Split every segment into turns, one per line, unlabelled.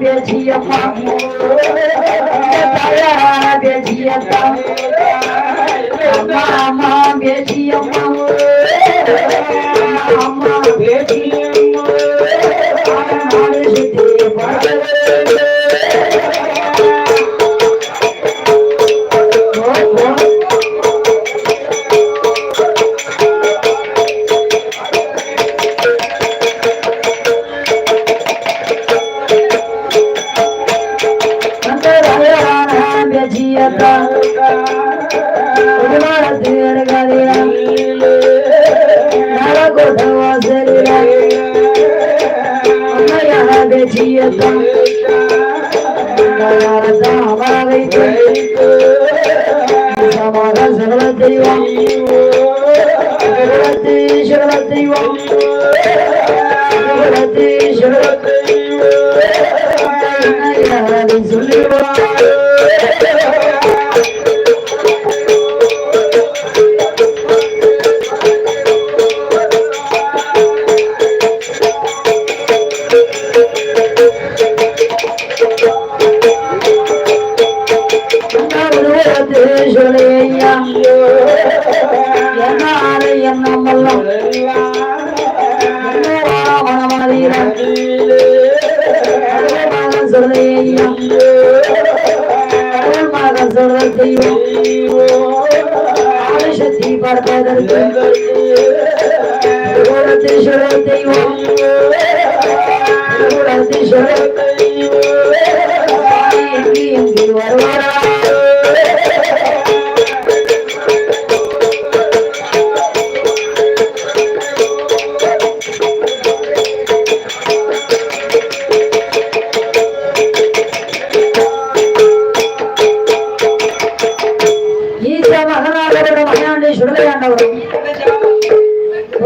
பேச்சியம்மா தாயாரான பேச்சியத்தா அம்மா அம்மா பேச்சியம்மா அம்மையான பேச்சியத்தா யாரத்தா அமர வைத்து சமாக சகல தெய்வம் சகலத்தி சகல தெய்வம் சகலத்தி சகல தெய்வம் சொல்லிடுவான் தெய்வம் ஆதிசக்தி பார்ப்பதற்கு திருகுலத்தீஸ்வர தெய்வம்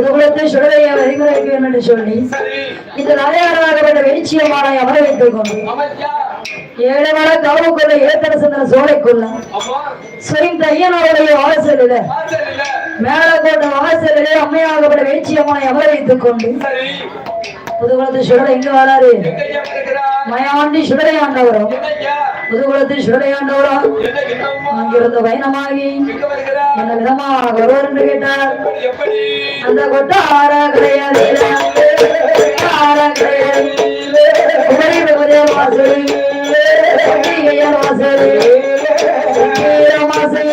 புதுகுலத்தை சுடலையை வரிமுறைக்க வேண்டும் என்று சொல்லி இந்த நரையாராகப்பட்ட வெளிச்சியமான அமர வைத்துக் கொண்டு ஏழு மல தவறுக்குள்ள ஏத்தரசந்திர சோலைக்குள்ள சொரிந்த ஐயனாருடைய வாசலில மேலக்கோட்ட வாசலிலே அம்மையாகப்பட்ட வெளிச்சியமான அமர வைத்துக் கொண்டு புதுகுலத்து சுடலை எங்க வராரு? மயாண்டி சுடலையாண்டவரும் புதுகுலத்து சுடலையாண்டவரும் அங்கிருந்த பயணமாகி என்ன விதமாக வருவார் என்று கேட்டார். அந்த கொட்ட ஆற கிடையாது வாசல் வாசல் வாசல்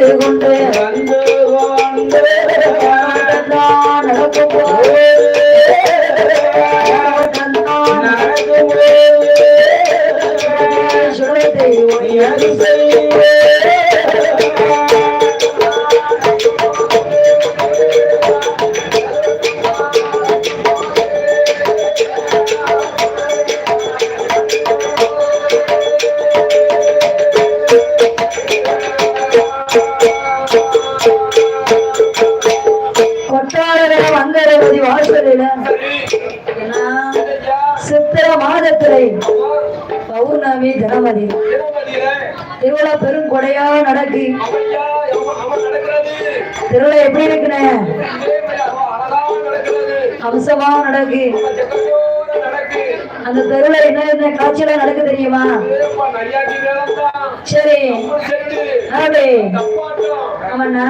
கொண்டு நடக்கும் போது சுடலை சந்தோஷமா நடக்கு அந்த தெருவுல என்ன என்ன காட்சியெல்லாம் நடக்கு தெரியுமா? சரி.
செட்டு
ஆமாண்ணா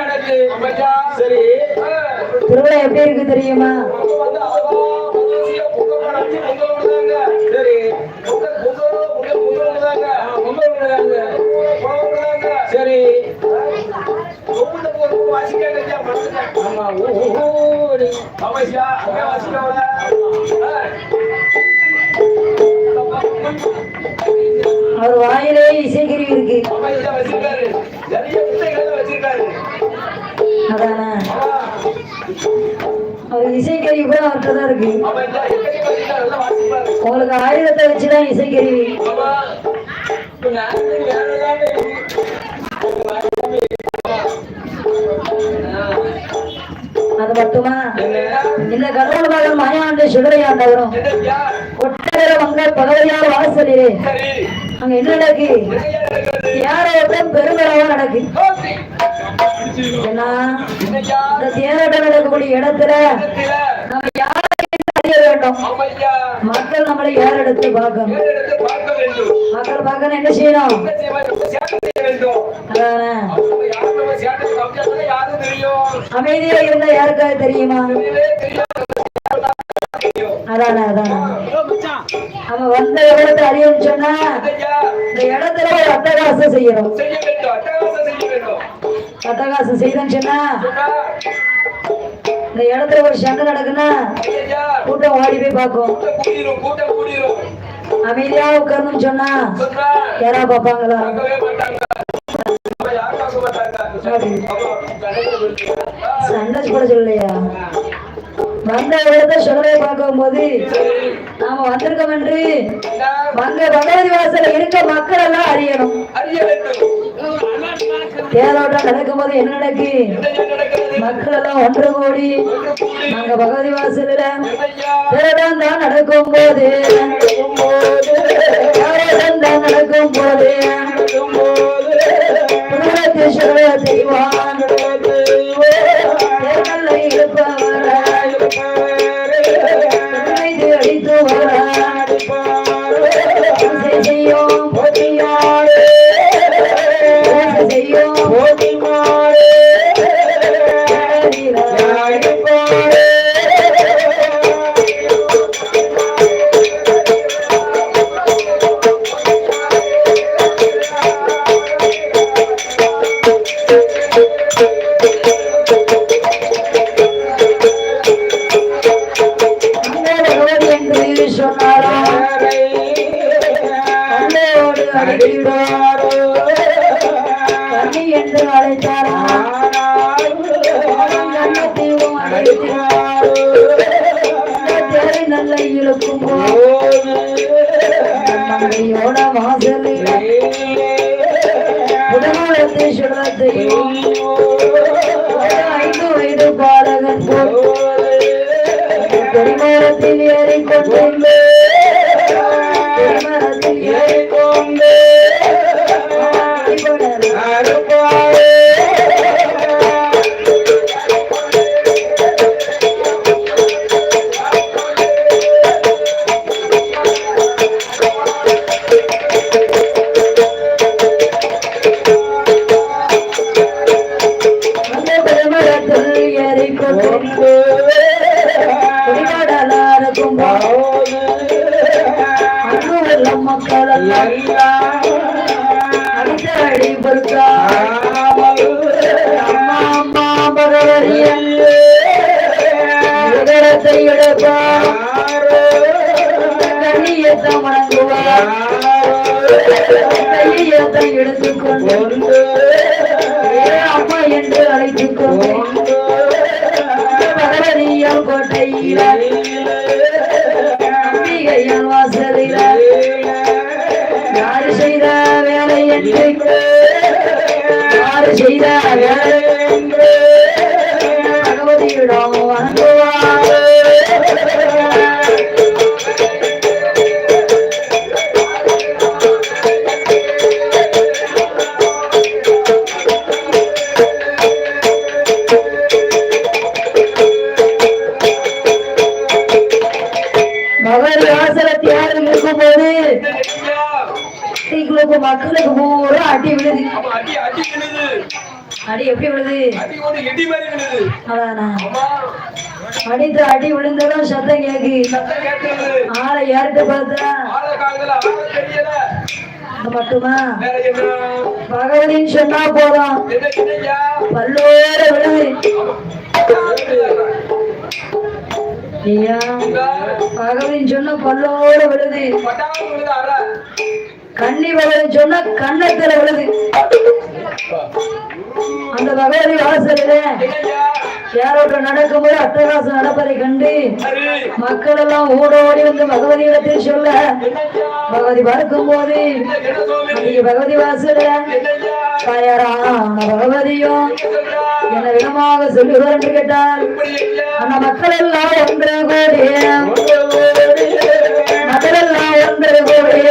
நடக்குது சரி.
திருவிழா எப்படி இருக்கு தெரியுமா?
ஆமா ஓ ஓ
அவர் வாயிலே இசைக்கருவி இருக்கு. அவர் இசைக்கருவி கூட அவர்கிட்ட தான் இருக்கு. உங்களுக்கு ஆயுதத்தை வச்சுதான் இசைக்கருவி
ஆமா
மட்டுமா? இந்த கடவுள் மகன் மாயாண்டு சுடரையாண்டவரும் ஒட்டகர மங்க பகவதியார் வாசலிலே அங்க என்ன நடக்கு
என்னய்யா நடக்கிறது?
பெருமளவா நடக்கு. ஏன்னா இந்த தேரோட்டம் நடக்கக்கூடிய இடத்துல நம்ம யாரையும் அறிய வேண்டும்? மக்கள் நம்மளை யார் எடுத்து பார்க்கணும்? மக்கள் பார்க்கணும் என்ன செய்யணும்? அமைதியா இருந்தா யாருக்காவது தெரியுமா? அதான் அதான். அவன் வந்த இடத்தை அறியும் சொன்னா இந்த இடத்துல ஒரு அட்டகாசம் செய்யணும்.
அட்டகாசம்
செய்தன்னு சொன்னா இந்த இடத்துல ஒரு சண்டை நடக்குன்னா கூட்டம் ஓடி போய் பார்க்கும். அமைதியா உட்காரணும் சொன்னா யாரா பார்ப்பாங்களா? சண்டை போட சொல்லலையா வந்த இடத்தை சுடரை பார்க்கும் போது நாம வந்திருக்கோம் என்று
நான்
பகவதி வாசல்ல இருக்க மக்கள் எல்லாம் அறியணும்
அறிய
தேரோட்டம் நடக்கும் போது என்ன நடக்கு
என்னய்யா நடக்கிறது?
மக்கள் எல்லாம் ஒன்று கூடி
ஒன்று
நாங்க பகவதி வாசல்ல
என்னய்யா?
தேரோட்டம் தான் நடக்கும் போது தேரோட்டம் தான் நடக்கும் போது புதுவத்தை சுடரை எடுத்துக்கொண்டு ஏ என்று அழைத்துக் கொண்டு பகவதியால் கோட்டையில அம்பிகையால் வாசலில யாரு செய்த வேலை என்று யாரு செய்த வேலை பூரா அடி விழுது.
அடி அடி விழுது.
அடி எப்படி விழுது?
அடி வந்து இடி மாதிரி விழுது.
அதானா? அடித்து அடி விழுந்ததும் சத்தம் கேக்கு. ஆளை யார்கிட்ட பார்த்தா மட்டுமா? பகவதின்னு சொன்னா போதும். பல்லோர விழுது. ஐயா பகவதின்னு சொன்னா பல்லோர விழுது.
கண்ணி விழுது அற
கண்ணை பகவதி சொன்னா கண்ணத்துல விழுது. அந்த பகவதி வாசல்ல
என்னய்யா
நடக்கும்போது அட்டகாசம் நடப்பதை கண்டு மக்கள் எல்லாம் ஓடோடி வந்து பகவதி இடத்தில் சொல்ல பகவதி பார்க்கும் போது பகவதி வாசல தயாரான பகவதியும் என்ன விதமாக சொல்லுவார் என்று கேட்டால் அந்த மக்கள் எல்லாம் ஒன்று கூடிய. மக்கள் எல்லாம் ஒன்று கூடிய.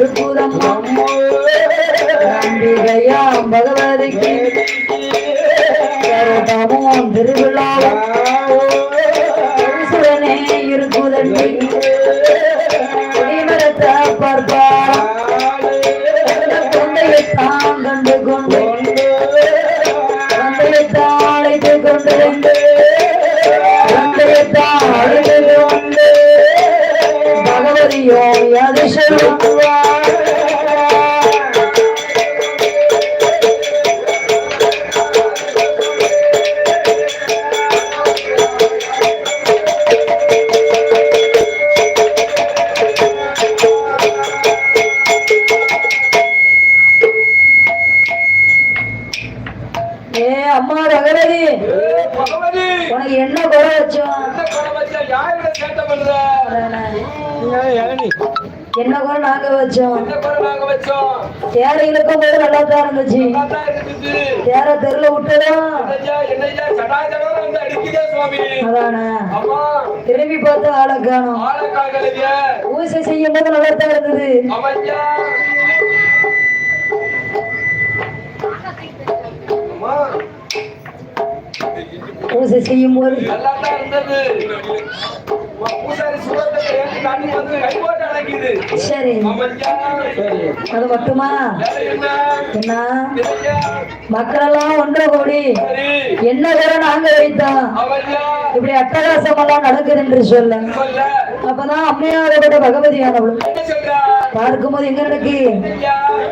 இருப்புதம்மா அம்பிகையா பகவ பார்த்து ஆளை காணும். பூசை செய்யும் போது நல்லா தான் இருந்தது பூசை செய்யும் போது. சரி. அது மட்டுமா?
என்ன?
மக்களெல்லாம்
என்னய்யா?
மக்கள் எல்லாம் கூடி. என்ன வேற நாங்க வைத்தோம்? இப்படி அட்டகாசம் எல்லாம் நடக்குது என்று சொல்ல. அப்பதான் அம்மையாரோட பகவதியானவள்
என்ன
பார்க்கும்போது எங்க நடக்கு?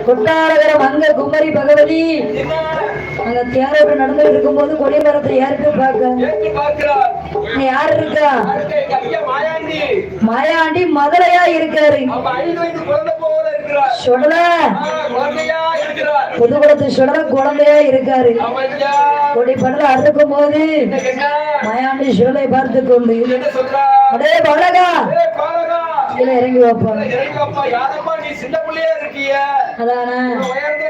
கொட்டாரகர மங்க குமரி பகவதி.
என்ன
அங்க தேரோடு நடந்துட்டு இருக்கும்போது கொடிமரத்தை யாருக்கு பார்க்க. யார் இருக்கா?
மாயாண்டி
மதுரையா இருக்காரு சுடல புதுக்குளத்து சுடல குழந்தையா இருக்காரு. கொடி படல அறுக்கும் போது மாயாண்டி சுடலை பார்த்து கொண்டு அடே
பாலகா.
கீழே இறங்கி வைப்பாங்க அதானே.
உயர்ந்த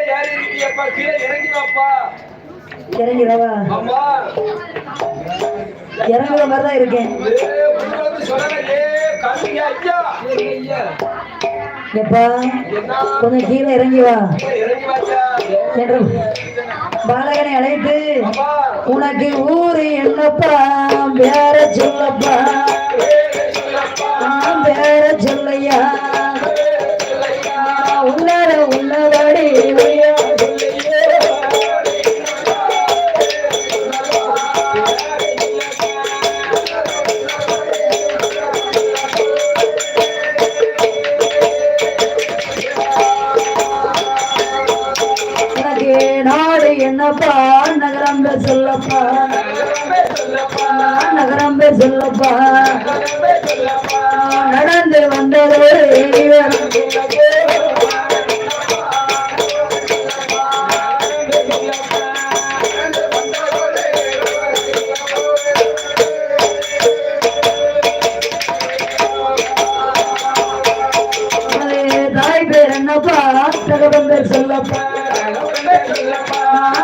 இறங்குற மாதிரி தான் இருக்கேன். எப்பா கொஞ்சம் கீழே இறங்கி வா. என்று பாலகனை அழைத்து உனக்கு ஊரு என்னப்பா? பேர சொல்லப்பா. பேர சொல்லையா? பேர் சொல்லப்பா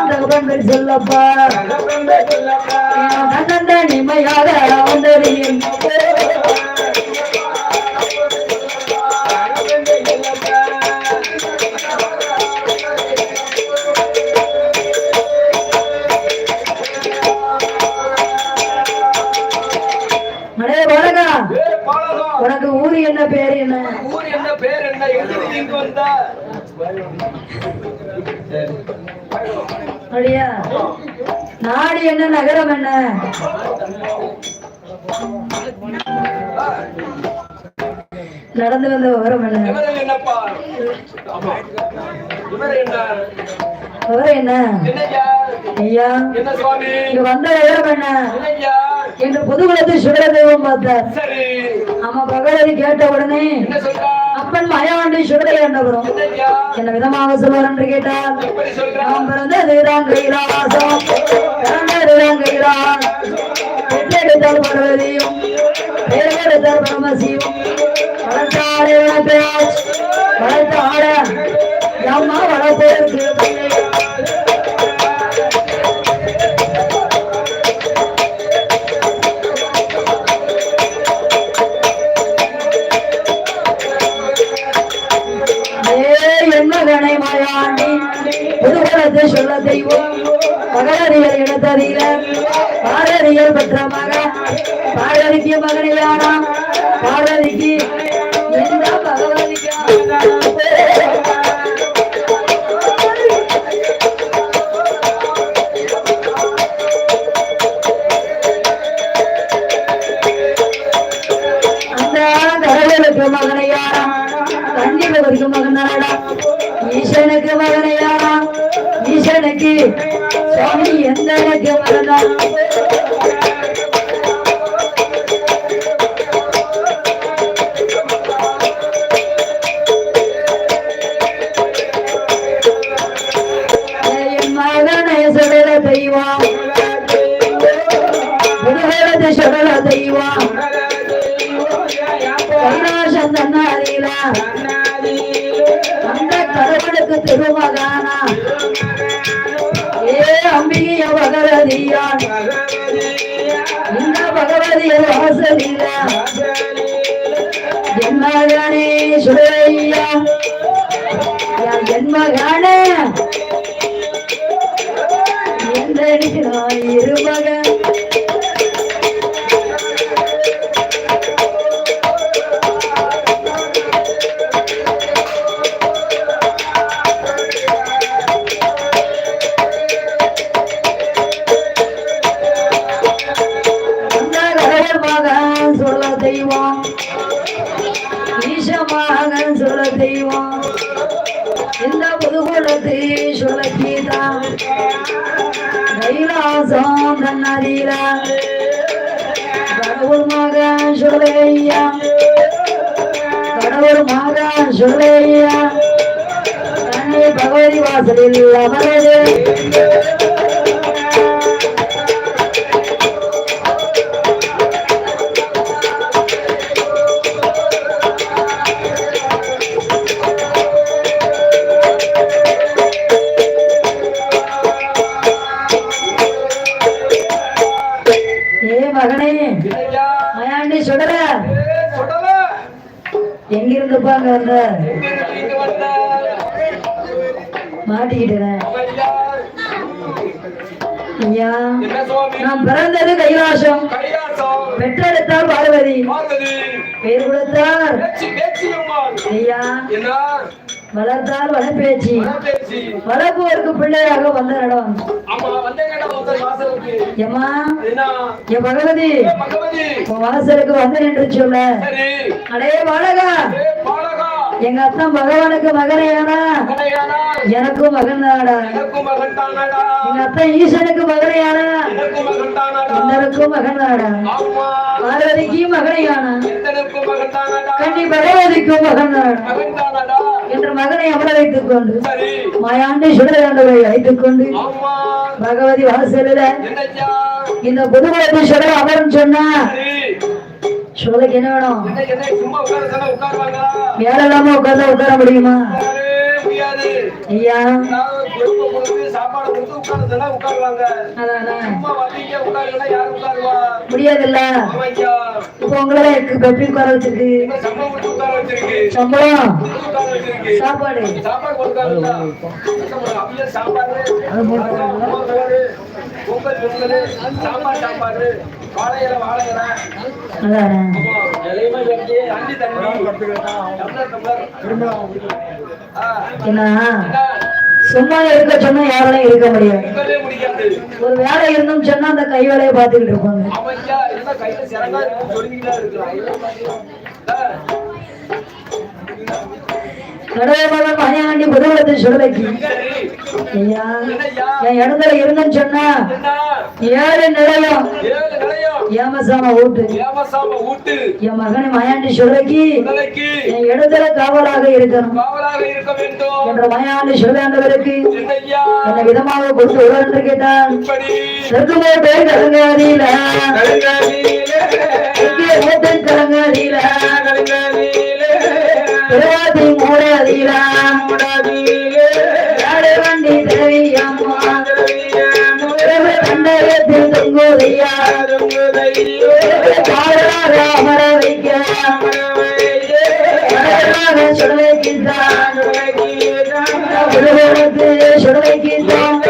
தகவன் சொல்லப்பா தன்னந்த நிமையாக என்ன நகரம் என்ன? நடந்து வந்த விவரம் என்ன? விவரம் என்ன? ஐயா இங்க வந்த விவரம் என்ன? என்று புதுகுலத்து சுடர தெய்வம் பார்த்தார் ஆமா பகவதி கேட்ட உடனே அப்பன் மயவாண்டி சுடரை என்றவரும். என்ன விதமாக சொல்வார் என்று கேட்டால் நாம் பிறந்ததுதான் கைலாசம். பிறந்ததுதான் கைலாஸ் பெற்றெடுத்தால் பார்வதியும் பெயரெடுத்தால் பரமசிவம். வளர்த்தாடே வளர்த்தாச் வளர்த்த ஆட அம்மா வளர்ப்பதற்கு என் மகனை மாயாண்டி சொல்ல தெய்வம். மகளறியல் இடத்தறியில பாரதியல் பெற்ற மகன். பாரதிக்கு மகனையானா பாரதிக்கு 我们已经在那边了，刚。இந்த பகவதிய வாசலில. என் மகனே வந்த மாட்டிக்கிட்டேன்.
ஐயா
நாம் பிறந்தது கைலாசம். பெற்றெடுத்தால் பார்வதி. பேர் கொடுத்தார். ஐயா வளர்த்தால் வளப்பேச்சு
பேச்சு
வளர்ப்போருக்கு பிள்ளையாக வந்த இடம். ஏமா என் பகவதி. உன் வாசலுக்கு வந்து நின்று சொல்ல
சரி.
அடே வாழகா எங்க அத்தன் பகவானுக்கு மகனையானா? எனக்கும் மகன் தானடா எங்க அத்தன் ஈசனுக்கு மகனையானா? என்னருக்கும் மகன் தானடா பார்வதிக்கும் மகனையானா? கண்ணி பகவதிக்கும் மகன் தானடா என்று மகனை அமர வைத்துக் கொண்டு மாயாண்டி சுடராண்டவரை அழைத்துக் கொண்டு பகவதி வாசலில் இந்த புதுமலத்தை சுடர அமரும் சொன்னா சோலைக்கு என்ன வேணும்?
என்ன
வேலை இல்லாம உட்கார்ந்தா உட்கார முடியுமா? ஐயா. முடியாதுல்ல? எப்படி உட்கார வச்சிருக்கு?
சம்பளம்?
சாப்பாடு?
சாப்பாடு
சும்மா இருக்க சொன்னா யாராலையும் இருக்க முடியாது. ஒரு வேலை இருந்தும் சொன்னா அந்த கை வேலையை பார்த்துக்கிட்டு இருப்பாங்க. கடவுள் புதுவலத்தை சுடலைக்கு.
சரி
ஐயா என் இடத்துல இருந்துன்னு சொன்னா ஏழு நிலையம் ஏமசாம ஊட்டு.
ஏமசாம ஊட்டு.
என் மகனை மயாண்டி சுடலைக்கு
உடலைக்கு
என் இடத்துல காவலாக இருக்கணும்.
காவலாக இருக்க வேண்டும்.
என்ற மயாண்டி சுடலாண்டவருக்கு
என்னய்யா
என்ன விதமாக கொடுத்து உள்ள என்று கேட்டான்.
இப்படி.
செருக்குமோட்டை கலங்காதியில கலங்காதியில திருவாதி மூடாதியில
மூடாதியிலே,
வண்டி தேவியம்மா.
கருவியனு,
கண்டயத்தில் தொங்குதையா சுடலைக்கின்றான்